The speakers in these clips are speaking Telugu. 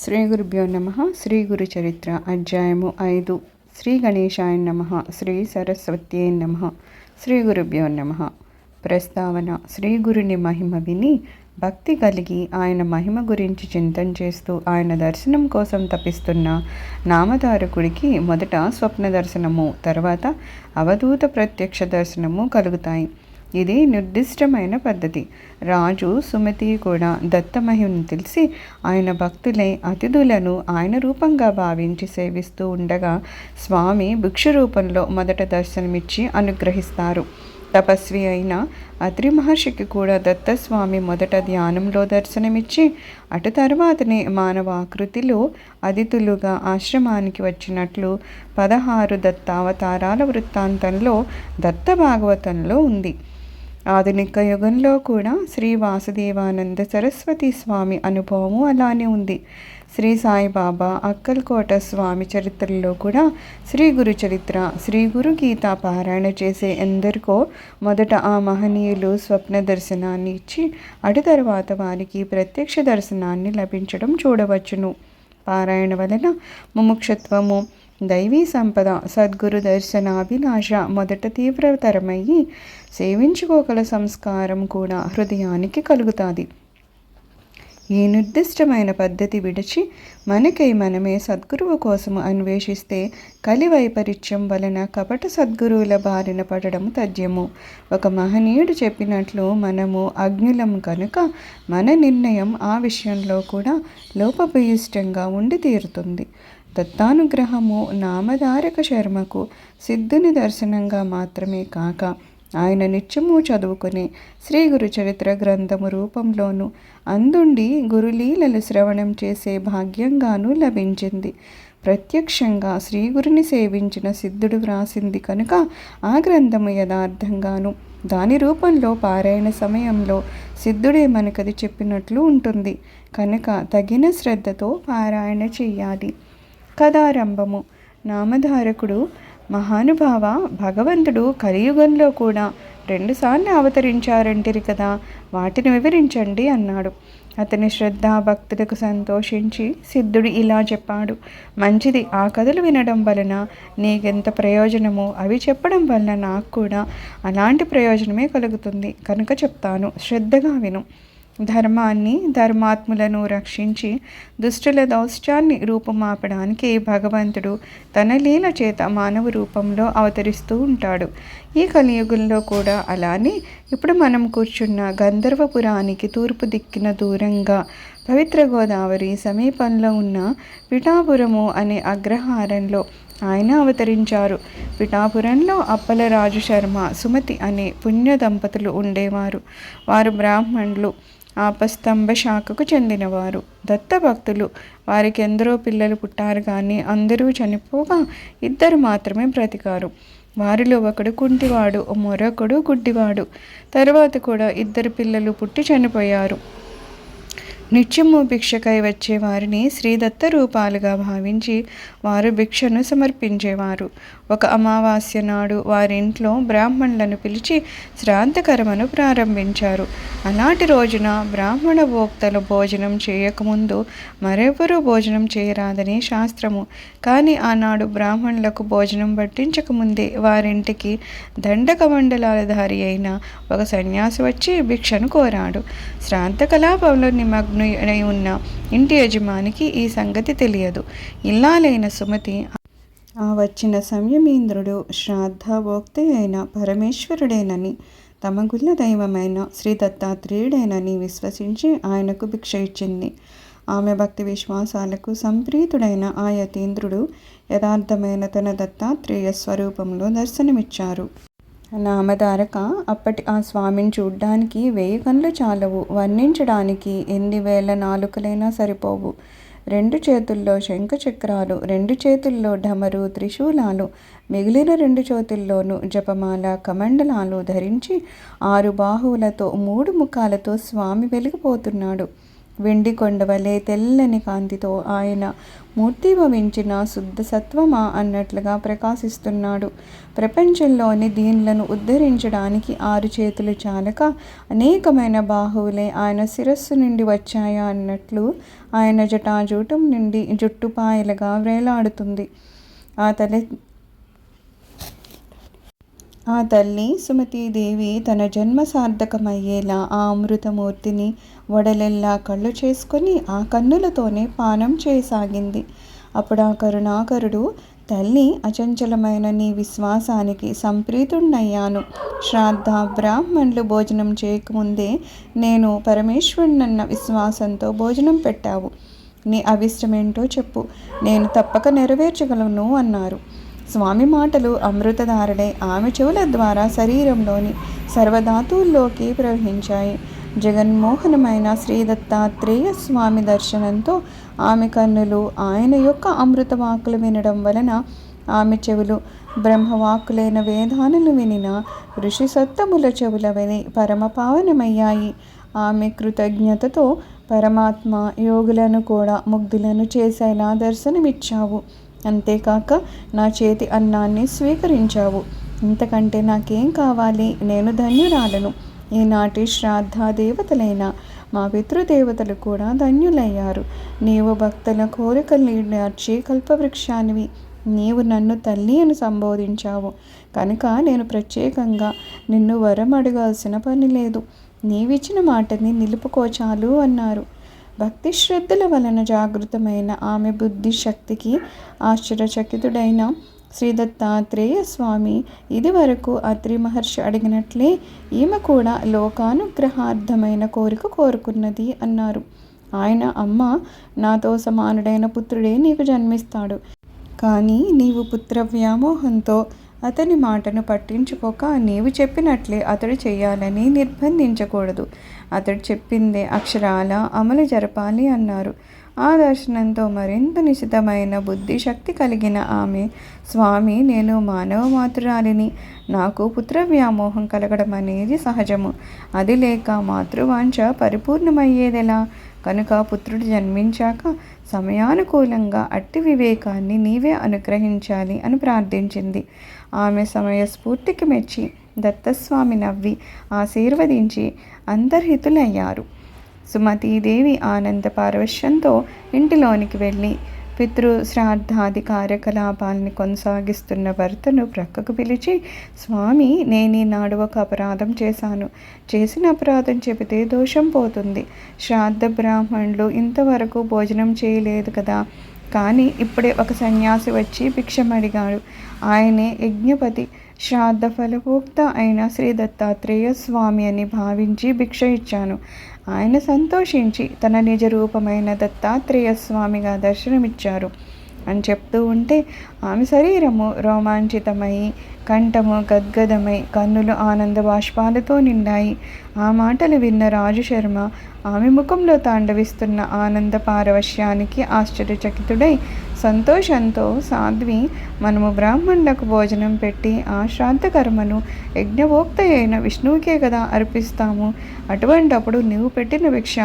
శ్రీ గురుభ్యో నమ. శ్రీ గురు చరిత్ర అధ్యాయము ఐదు. శ్రీ గణేశాయ నమ. శ్రీ సరస్వత్యే నమ. శ్రీ గురుభ్యో నమ. ప్రస్తావన శ్రీ గురుని మహిమ విని భక్తి కలిగి ఆయన మహిమ గురించి చింతన చేస్తూ ఆయన దర్శనం కోసం తపిస్తున్న నామధారకుడికి మొదట స్వప్న దర్శనము తర్వాత అవధూత ప్రత్యక్ష దర్శనము కలుగుతాయి. ఇది నిర్దిష్టమైన పద్ధతి. రాజు సుమతి కూడా దత్తమహిమను తెలిసి ఆయన భక్తులై అతిథులను ఆయన రూపంగా భావించి సేవిస్తూ ఉండగా స్వామి భిక్ష రూపంలో మొదట దర్శనమిచ్చి అనుగ్రహిస్తారు. తపస్వి అయిన అత్రి మహర్షికి కూడా దత్తస్వామి మొదట ధ్యానంలో దర్శనమిచ్చి అటు తర్వాతనే మానవ ఆకృతిలో అతిథులుగా ఆశ్రమానికి వచ్చినట్లు పదహారు దత్తావతారాల వృత్తాంతంలో దత్త భాగవతంలో ఉంది. ఆధునిక యుగంలో కూడా శ్రీ వాసుదేవానంద సరస్వతి స్వామి అనుభవము అలానే ఉంది. శ్రీ సాయిబాబా అక్కల్కోట స్వామి చరిత్రలో కూడా శ్రీ గురు చరిత్ర శ్రీ గురు గీత పారాయణ చేసే ఎందరికో మొదట ఆ మహనీయులు స్వప్న దర్శనాన్ని ఇచ్చి అటు తర్వాత వారికి ప్రత్యక్ష దర్శనాన్ని లభించడం చూడవచ్చును. పారాయణ వలన ముముక్షత్వము దైవీ సంపద సద్గురు దర్శనాభిలాష మొదట తీవ్రతరమయ్యి సేవించుకోగల సంస్కారం కూడా హృదయానికి కలుగుతుంది. ఈ నిర్దిష్టమైన పద్ధతి విడిచి మనకై మనమే సద్గురువు కోసము అన్వేషిస్తే కలి వైపరీత్యం వలన కపట సద్గురువుల బారిన పడడం తథ్యము. ఒక మహనీయుడు చెప్పినట్లు మనము అజ్ఞులం కనుక మన నిర్ణయం ఆ విషయంలో కూడా లోపభూయిష్టంగా ఉండి తీరుతుంది. దత్తానుగ్రహము నామధారక శర్మకు సిద్ధుని దర్శనంగా మాత్రమే కాక ఆయన నిత్యము చదువుకునే శ్రీ గురు చరిత్ర గ్రంథము రూపంలోనూ అందుండి గురులీలలు శ్రవణం చేసే భాగ్యంగానూ లభించింది. ప్రత్యక్షంగా శ్రీగురుని సేవించిన సిద్ధుడు వ్రాసింది కనుక ఆ గ్రంథము యథార్థంగాను. దాని రూపంలో పారాయణ సమయంలో సిద్ధుడే మనకది చెప్పినట్లు ఉంటుంది. కనుక తగిన శ్రద్ధతో పారాయణ చెయ్యాలి కథారంభము నామధారకుడు మహానుభావ భగవంతుడు కలియుగంలో కూడా రెండుసార్లు అవతరించారంటిరి కదా వాటిని వివరించండి అన్నాడు. అతని శ్రద్ధ భక్తులకు సంతోషించి సిద్ధుడు ఇలా చెప్పాడు. మంచిది ఆ కథలు వినడం వలన నీకెంత ప్రయోజనమో అవి చెప్పడం వలన నాకు కూడా అలాంటి ప్రయోజనమే కలుగుతుంది. కనుక చెప్తాను శ్రద్ధగా విను. ధర్మాన్ని ధర్మాత్ములను రక్షించి దుష్టుల దౌష్ట్యాన్ని రూపుమాపడానికి భగవంతుడు తన లీల చేత మానవ రూపంలో అవతరిస్తూ ఉంటాడు. ఈ కలియుగంలో కూడా అలానే ఇప్పుడు మనం కూర్చున్న గంధర్వపురానికి తూర్పు దిక్కిన దూరంగా పవిత్ర గోదావరి సమీపంలో ఉన్న పిఠాపురము అనే అగ్రహారంలో ఆయన అవతరించారు. పిఠాపురంలో అప్పలరాజు శర్మ సుమతి అనే పుణ్య దంపతులు ఉండేవారు. వారు బ్రాహ్మణులు. ఆపస్తంభ శాఖకు చెందినవారు. దత్తభక్తులు వారికి ఎందరో పిల్లలు పుట్టారు కానీ అందరూ చనిపోగా ఇద్దరు మాత్రమే బ్రతికారు. వారిలో ఒకడు కుంటివాడు మరొకడు గుడ్డివాడు. తర్వాత కూడా ఇద్దరు పిల్లలు పుట్టి చనిపోయారు. నిత్యము భిక్షకై వచ్చే వారిని శ్రీదత్త రూపాలుగా భావించి వారు భిక్షను సమర్పించేవారు. ఒక అమావాస్య నాడు వారింట్లో బ్రాహ్మణులను పిలిచి శ్రాంతకర్మను ప్రారంభించారు. అలాంటి రోజున బ్రాహ్మణ భోక్తలు భోజనం చేయకముందు మరెవరూ భోజనం చేయరాదని శాస్త్రము. కానీ ఆనాడు బ్రాహ్మణులకు భోజనం పట్టించకముందే వారింటికి దండకమండలాధారి అయిన ఒక సన్యాసి వచ్చి భిక్షను కోరాడు. శ్రాంత కలాపంలో నిమగ్నై ఉన్న ఇంటి యజమానికి ఈ సంగతి తెలియదు. ఇల్లాలైన సుమతి ఆ వచ్చిన సంయమీంద్రుడు శ్రాద్ధభోక్తి అయిన పరమేశ్వరుడేనని తమ గుళ్ళ దైవమైన శ్రీ దత్తాత్రేయుడేనని విశ్వసించి ఆయనకు భిక్ష ఇచ్చింది. ఆమె భక్తి విశ్వాసాలకు సంప్రీతుడైన ఆ యతీంద్రుడు యథార్థమైన తన దత్తాత్రేయ స్వరూపంలో దర్శనమిచ్చారు. నామధారక. అప్పటి ఆ స్వామిని చూడ్డానికి వెయ్యి కళ్ళు చాలవు. వర్ణించడానికి ఎన్ని వేల నాలుకలైనా సరిపోవు. రెండు చేతుల్లో శంఖ చక్రాలు రెండు చేతుల్లో ఢమరు త్రిశూలాలు మిగిలిన రెండు చేతుల్లోనూ జపమాల కమండలాలు ధరించి ఆరు బాహువులతో మూడు ముఖాలతో స్వామి వెలిగిపోతున్నాడు. వెండి కొండవలే తెల్లని కాంతితో ఆయన మూర్తిభవించిన శుద్ధ సత్వమా అన్నట్లుగా ప్రకాశిస్తున్నాడు. ప్రపంచంలోని దీనులను ఉద్ధరించడానికి ఆరు చేతులు చాలక అనేకమైన బాహువులే ఆయన శిరస్సు నుండి వచ్చాయా అన్నట్లు ఆయన జటాజూటం నుండి జుట్టుపాయలుగా వేలాడుతుంది. ఆ తల ఆ తల్లి సుమతీదేవి తన జన్మ సార్థకమయ్యేలా ఆ అమృతమూర్తిని వడలెల్లా కళ్ళు చేసుకొని ఆ కన్నులతోనే పానం చేయసాగింది. అప్పుడు ఆ కరుణాకరుడు తల్లి అచంచలమైన నీ విశ్వాసానికి సంప్రీతుణ్ణయ్యాను. శ్రాద్ధ బ్రాహ్మణులు భోజనం చేయకముందే నేను పరమేశ్వరునన్న విశ్వాసంతో భోజనం పెట్టావు. నీ అవిష్టమేంటో చెప్పు. నేను తప్పక నెరవేర్చగలను అన్నారు. స్వామి మాటలు అమృతధారలై. ఆమె చెవుల ద్వారా శరీరంలోని సర్వధాతువుల్లోకి ప్రవహించాయి. జగన్మోహనమైన శ్రీ దత్తాత్రేయ స్వామి దర్శనంతో ఆమె కన్నులు ఆయన యొక్క అమృత వాక్కులు వినడం వలన ఆమె చెవులు బ్రహ్మవాక్కులైన వేదాలను వినిన ఋషి సత్తముల చెవుల విని పరమపావనమయ్యాయి. ఆమె కృతజ్ఞతతో పరమాత్మ యోగులను కూడా ముగ్ధులను చేసేలా దర్శనమిచ్చావు. అంతేకాక నా చేతి అన్నాన్ని స్వీకరించావు. ఇంతకంటే నాకేం కావాలి? నేను ధన్యురాలను. ఈనాటి శ్రాద్ధ దేవతలైన మా పితృదేవతలు కూడా ధన్యులయ్యారు. నీవు భక్తుల కోరికలు నేర్చి కల్పవృక్షానివి. నీవు నన్ను తల్లి అని సంబోధించావు. కనుక నేను ప్రత్యేకంగా నిన్ను వరం అడగాల్సిన పని లేదు. నీవిచ్చిన మాటని నిలుపుకోచాలు అన్నారు. భక్తి శ్రద్ధల వలన జాగృతమైన ఆమె బుద్ధి శక్తికి ఆశ్చర్యచకితుడైన శ్రీ దత్తాత్రేయ స్వామి ఇదివరకు అత్రి మహర్షి అడిగినట్లే ఈమె కూడా లోకానుగ్రహార్థమైన కోరిక కోరుకున్నది అన్నారు. ఆయన అమ్మ నాతో సమానుడైన పుత్రుడే నీకు జన్మిస్తాడు. కానీ నీవు పుత్ర వ్యామోహంతో అతని మాటను పట్టించుకోక నీవు చెప్పినట్లే అతడు చేయాలని నిర్బంధించకూడదు. అతడు చెప్పిందే అక్షరాల అమలు జరపాలి అన్నారు. ఆ దర్శనంతో మరింత నిశితమైన బుద్ధి శక్తి కలిగిన ఆమె స్వామి నేను మానవ మాతృరాలిని. నాకు పుత్ర వ్యామోహం కలగడం అనేది సహజము. అది లేక మాతృవాంఛ పరిపూర్ణమయ్యేదెలా? కనుక పుత్రుడు జన్మించాక సమయానుకూలంగా అట్టి వివేకాన్ని నీవే అనుగ్రహించాలి అని ప్రార్థించింది. ఆమె సమయస్ఫూర్తికి మెచ్చి దత్తస్వామి నవ్వి ఆశీర్వదించి అంతర్హితులయ్యారు. సుమతీదేవి ఆనంద పారవశ్యంతో ఇంటిలోనికి వెళ్ళి పితృ శ్రాద్ధాది కార్యకలాపాలని కొనసాగిస్తున్న భర్తను ప్రక్కకు పిలిచి స్వామి నేను ఈనాడు ఒక అపరాధం చేశాను. చేసిన అపరాధం చెబితే దోషం పోతుంది. శ్రాద్ధ బ్రాహ్మణులు ఇంతవరకు భోజనం చేయలేదు కదా. కానీ ఇప్పుడే ఒక సన్యాసి వచ్చి భిక్షమడిగాడు. ఆయనే యజ్ఞపతి. శ్రాద్ధ ఫలభోక్త అయిన శ్రీ దత్తాత్రేయ స్వామి అని భావించి భిక్ష ఇచ్చాను. ఆయన సంతోషించి తన నిజ రూపమైన దత్తాత్రేయ స్వామిగా దర్శనమిచ్చారు. అని చెప్తూ ఉంటే ఆమె శరీరము రోమాంచితమై కంఠము గద్గదమై కన్నులు ఆనంద బాష్పాలతో నిండాయి. ఆ మాటలు విన్న రాజు శర్మ ఆమె ముఖంలో తాండవిస్తున్న ఆనంద పారవశ్యానికి ఆశ్చర్యచకితుడై సంతోషంతో సాధ్వి మనము బ్రాహ్మణులకు భోజనం పెట్టి ఆ శ్రాద్ధ కర్మను యజ్ఞభోక్త అయిన విష్ణువుకే కదా అర్పిస్తాము. అటువంటప్పుడు నీవు పెట్టిన భిక్ష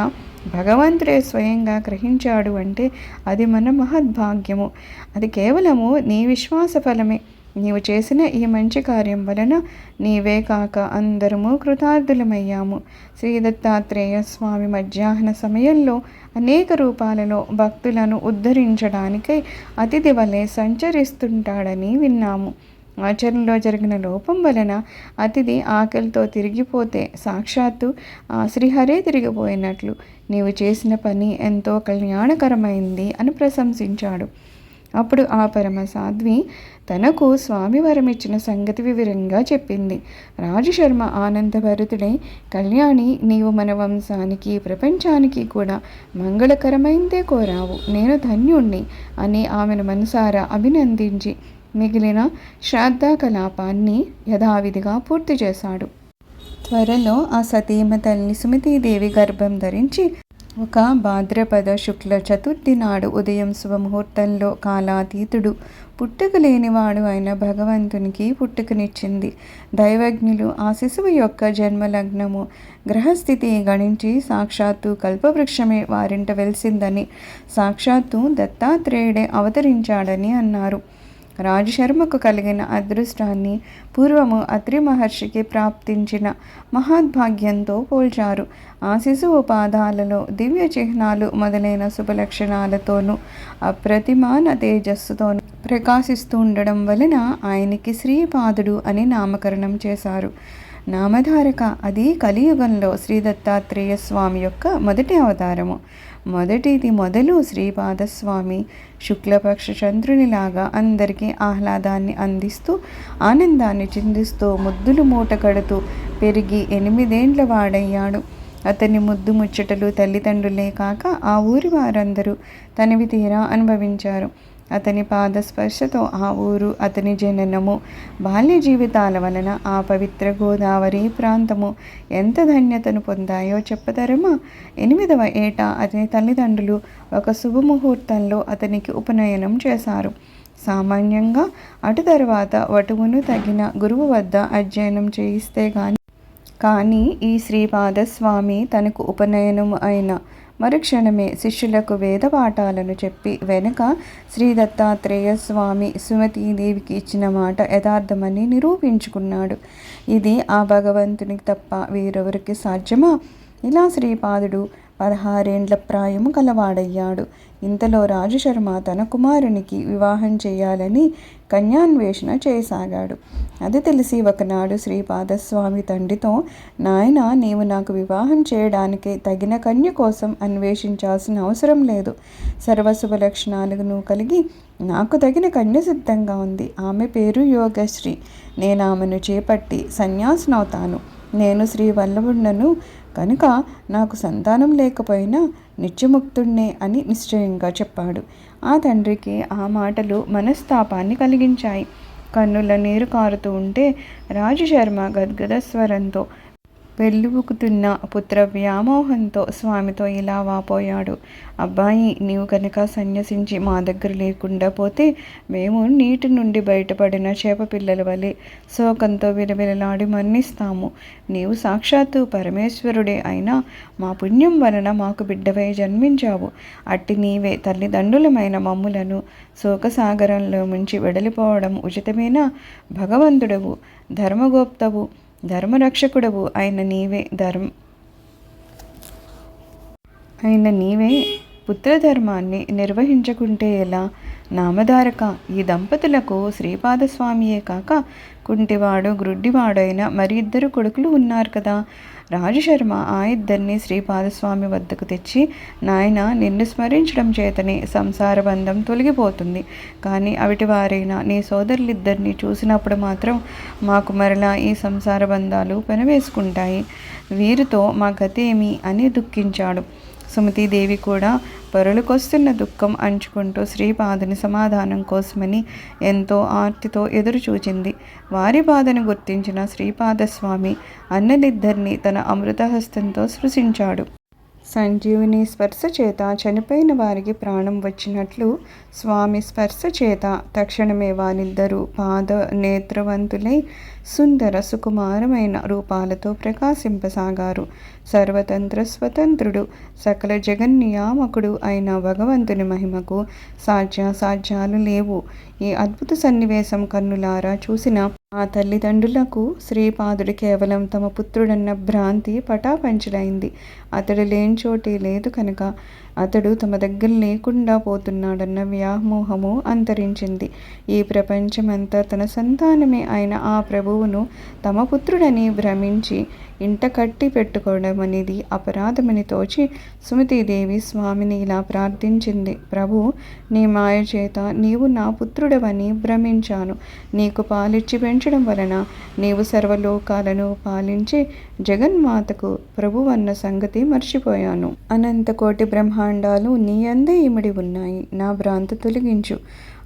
భగవంతుడే స్వయంగా గ్రహించాడు అంటే అది మన మహద్భాగ్యము. అది కేవలము నీ విశ్వాస ఫలమే. నీవు చేసిన ఈ మంచి కార్యం వలన నీవే కాక అందరము కృతార్థులమయ్యాము. శ్రీ దత్తాత్రేయ స్వామి మధ్యాహ్న సమయంలో అనేక రూపాలలో భక్తులను ఉద్ధరించడానికై అతిథి వలె సంచరిస్తుంటాడని విన్నాము. ఆచరణలో జరిగిన లోపం వలన అతిథి ఆకలితో తిరిగిపోతే సాక్షాత్తు ఆ శ్రీహరే తిరిగిపోయినట్లు. నీవు చేసిన పని ఎంతో కళ్యాణకరమైంది అని ప్రశంసించాడు. అప్పుడు ఆ పరమ సాధ్వి తనకు స్వామి ఇచ్చిన సంగతి వివరంగా చెప్పింది. రాజశర్మ ఆనందభరితుడై కళ్యాణి నీవు మన వంశానికి ప్రపంచానికి కూడా మంగళకరమైందే కోరావు. నేను ధన్యుణ్ణి అని ఆమెను మనసారా అభినందించి మిగిలిన శ్రాద్ధ కలాపాన్ని యథావిధిగా పూర్తి చేశాడు. త్వరలో ఆ సతీమ తల్లి సుమతీదేవి గర్భం ధరించి ఒక భాద్రపద శుక్ల చతుర్థి నాడు ఉదయం శుభముహూర్తంలో కాలాతీతుడు పుట్టుక లేనివాడు అయిన భగవంతునికి పుట్టుకనిచ్చింది. దైవజ్ఞులు ఆ శిశువు యొక్క జన్మలగ్నము గ్రహస్థితి గణించి సాక్షాత్తు కల్పవృక్షమే వారింట వెలిసిందని సాక్షాత్తు దత్తాత్రేయుడే అవతరించాడని అన్నారు. రాజశర్మకు కలిగిన అదృష్టాన్ని పూర్వము అత్రి మహర్షికి ప్రాప్తించిన మహాద్భాగ్యంతో పోల్చారు. ఆ శిశువు పాదాలలో దివ్య చిహ్నాలు మొదలైన శుభలక్షణాలతోనూ అప్రతిమాన తేజస్సుతోనూ ప్రకాశిస్తూ ఉండడం వలన ఆయనకి శ్రీపాదుడు అని నామకరణం చేశారు. నామధారక అది కలియుగంలో శ్రీ దత్తాత్రేయ స్వామి యొక్క మొదటి అవతారము. మొదటిది మొదలు శ్రీపాదస్వామి. శుక్లపక్ష చంద్రునిలాగా అందరికీ ఆహ్లాదాన్ని అందిస్తూ ఆనందాన్ని చిందిస్తూ ముద్దులు మూట కడుతూ పెరిగి ఎనిమిదేండ్ల వాడయ్యాడు. అతని ముద్దు ముచ్చటలు తల్లిదండ్రులే కాక ఆ ఊరి వారందరూ తనివి తీరా అనుభవించారు. అతని పాదస్పర్శతో ఆ ఊరు అతని జననము. బాల్య జీవితాల వలన ఆ పవిత్ర గోదావరి ప్రాంతము ఎంత ధన్యతను పొందాయో చెప్పదరమా? ఎనిమిదవ ఏట అతని తల్లిదండ్రులు ఒక శుభముహూర్తంలో అతనికి ఉపనయనం చేశారు. సామాన్యంగా అటు తర్వాత వటువును తగిన గురువు వద్ద అధ్యయనం చేయిస్తే కానీ కానీ ఈ శ్రీపాదస్వామి తనకు ఉపనయనం అయిన మరుక్షణమే శిష్యులకు వేద పాఠాలను చెప్పి వెనుక శ్రీ దత్తాత్రేయ స్వామి సుమతీదేవికి ఇచ్చిన మాట యథార్థమని నిరూపించుకున్నాడు. ఇది ఆ భగవంతునికి తప్ప వేరెవరికి సాధ్యమా ఇలా శ్రీపాదుడు పదహారేండ్ల ప్రాయము కలవాడయ్యాడు ఇంతలో రాజశర్మ తన కుమారునికి వివాహం చేయాలని కన్యాన్వేషణ చేయసాగాడు. అది తెలిసి ఒకనాడు శ్రీపాదస్వామి తండ్రితో నాయన నీవు నాకు వివాహం చేయడానికి తగిన కన్య కోసం అన్వేషించాల్సిన అవసరం లేదు. సర్వశుభ లక్షణాలను కలిగి నాకు తగిన కన్య సిద్ధంగా ఉంది. ఆమె పేరు యోగశ్రీ. నేను ఆమెను చేపట్టి సన్యాసినవుతాను. నేను శ్రీ వల్లభుండను కనుక నాకు సంతానం లేకపోయినా నిత్యముక్తుణ్ణే అని నిశ్చయంగా చెప్పాడు. ఆ తండ్రికి ఆ మాటలు మనస్తాపాన్ని కలిగించాయి. కన్నుల నీరు కారుతూ ఉంటే రాజశర్మ గద్గద స్వరంతో పెళ్ళుబుకుతున్న పుత్ర వ్యామోహంతో స్వామితో ఇలా వాపోయాడు. అబ్బాయి నీవు కనుక సన్యసించి మా దగ్గర లేకుండా పోతే మేము నీటి నుండి బయటపడిన చేప పిల్లల వలె శోకంతో విలవిలలాడి మన్నిస్తాము నీవు సాక్షాత్తు పరమేశ్వరుడే అయినా మా పుణ్యం వలన మాకు బిడ్డవై జన్మించావు. అట్టి నీవే తల్లిదండ్రులమైన మమ్ములను శోకసాగరంలో ముంచి వెడలిపోవడం ఉచితమేనా? భగవంతుడవు ధర్మగోప్తవు ధర్మరక్షకుడవు. ఆయన నీవే ధర్మ ఆయన నీవే పుత్రధర్మాన్ని నిర్వహించకుంటే ఎలా? నామధారక ఈ దంపతులకు శ్రీపాదస్వామియే కాక కుంటివాడు గ్రుడ్డివాడైన మరి ఇద్దరు కొడుకులు ఉన్నారు కదా. రాజశర్మ ఆ ఇద్దరిని శ్రీపాదస్వామి వద్దకు తెచ్చి నాయన నిన్ను స్మరించడం చేతనే సంసార బంధం తొలగిపోతుంది. కానీ అవిటి వారైనా నీ సోదరులిద్దరిని చూసినప్పుడు మాత్రం మాకు మరలా ఈ సంసార బంధాలు పెనవేసుకుంటాయి. వీరితో మా గతేమి? అని దుఃఖించాడు. సుమతీదేవి కూడా పరులకొస్తున్న దుఃఖం అంచుకుంటూ శ్రీపాదుని సమాధానం కోసమని ఎంతో ఆర్తితో ఎదురుచూచింది. వారి బాధను గుర్తించిన శ్రీపాదస్వామి అన్నలిద్దరినీ తన అమృతహస్తంతో సృశించాడు సంజీవుని స్పర్శ చేత చనిపోయిన వారికి ప్రాణం వచ్చినట్లు స్వామి స్పర్శ చేత తక్షణమే వారిద్దరూ పాద నేత్రవంతులై సుందర సుకుమారమైన రూపాలతో ప్రకాశింపసాగారు. సర్వతంత్ర స్వతంత్రుడు సకల జగన్నియామకుడు అయిన భగవంతుని మహిమకు సాధ్యాసాధ్యాలు లేవు. ఈ అద్భుత సన్నివేశం కన్నులారా చూసిన ఆ తల్లిదండ్రులకు శ్రీపాదుడు కేవలం తమ పుత్రుడన్న భ్రాంతి పటాపంచలైంది. అతడు లేని చోటే లేదు కనుక అతడు తమ దగ్గర లేకుండా పోతున్నాడన్న వ్యామోహము అంతరించింది. ఈ ప్రపంచమంతా తన సంతానమే అయిన ఆ ప్రభువును తమ పుత్రుడని భ్రమించి ఇంట కట్టి పెట్టుకోవడం అనేది అపరాధమని తోచి సుమతీదేవి స్వామిని ఇలా ప్రార్థించింది. ప్రభు నీ మాయ చేత నీవు నా పుత్రుడవని భ్రమించాను. నీకు పాలిచ్చి పెంచడం వలన నీవు సర్వలోకాలను పాలించి జగన్మాతకు ప్రభు అన్న సంగతి మర్చిపోయాను. అనంతకోటి బ్రహ్మాండాలు నీ అందే ఇమిడి ఉన్నాయి. నా భ్రాంతి తొలగించు.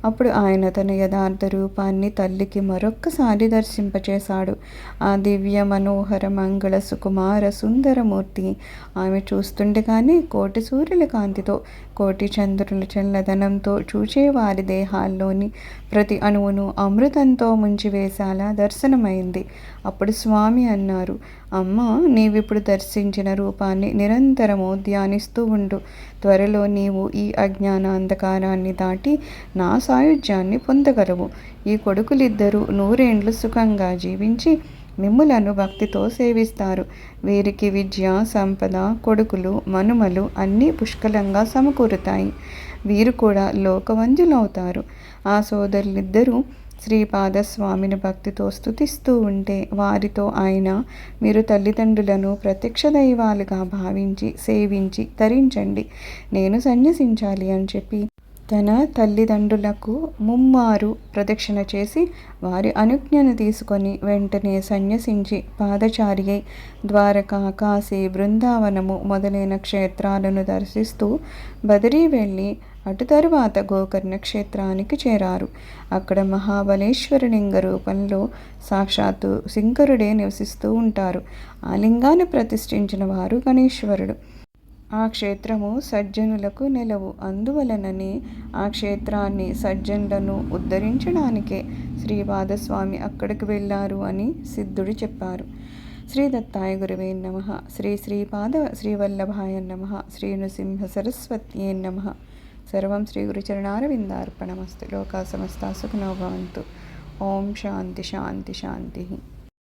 అప్పుడు ఆయన తన యథార్థ రూపాన్ని తల్లికి మరొక్కసారి దర్శింపచేశాడు. ఆ దివ్య మనోహర మంగళ సుకుమార సుందరమూర్తి ఆమె చూస్తుండగానే కోటి సూర్యుల కాంతితో కోటి చంద్రుల చల్లదనంతో చూచేవారి దేహాల్లోని ప్రతి అణువును అమృతంతో ముంచివేసేలా దర్శనమైంది. అప్పుడు స్వామి అన్నారు అమ్మ నీవిప్పుడు దర్శించిన రూపాన్ని నిరంతరము ధ్యానిస్తూ ఉండు. త్వరలో నీవు ఈ అజ్ఞాన అంధకారాన్ని దాటి నా సాయుధ్యాన్ని పొందగలవు. ఈ కొడుకులిద్దరూ నూరేండ్లు సుఖంగా జీవించి మిమ్ములను భక్తితో సేవిస్తారు. వీరికి విద్య సంపద కొడుకులు మనుమలు అన్నీ పుష్కలంగా సమకూరుతాయి. వీరు కూడా లోకవంజులవుతారు. ఆ సోదరులిద్దరూ శ్రీపాదస్వామిని భక్తితో స్థుతిస్తూ ఉంటే వారితో ఆయన మీరు తల్లిదండ్రులను ప్రత్యక్ష దైవాలుగా భావించి సేవించి తరించండి. నేను సన్యసించాలి అని చెప్పి తన తల్లిదండ్రులకు ముమ్మారు ప్రదక్షిణ చేసి వారి అనుజ్ఞను తీసుకొని వెంటనే సన్యసించి పాదచారి ద్వారకా కాశీ బృందావనము మొదలైన క్షేత్రాలను దర్శిస్తూ బదిరీ వెళ్ళి అటు తరువాత గోకర్ణ క్షేత్రానికి చేరారు. అక్కడ మహాబలేశ్వరలింగ రూపంలో సాక్షాత్తు శంకరుడే నివసిస్తూ ఉంటారు. ఆ లింగాన్ని ప్రతిష్ఠించిన వారు గణేశ్వరుడు. ఆ క్షేత్రము సజ్జనులకు నెలవు. అందువలననే ఆ క్షేత్రాన్ని సజ్జనులను ఉద్ధరించడానికే శ్రీపాదస్వామి అక్కడికి వెళ్ళారు అని సిద్ధుడు చెప్పారు. శ్రీ దత్తాయ గురువే నమ. శ్రీ శ్రీపాద శ్రీవల్లభాయ నమ. శ్రీ నృసింహ సరస్వత్యే నమ. సర్వం శ్రీ గురుచరణారవిందార్పణమస్తు. లోకా సమస్త సుఖనోభవంతు ఓం శాంతి శాంతి శాంతి.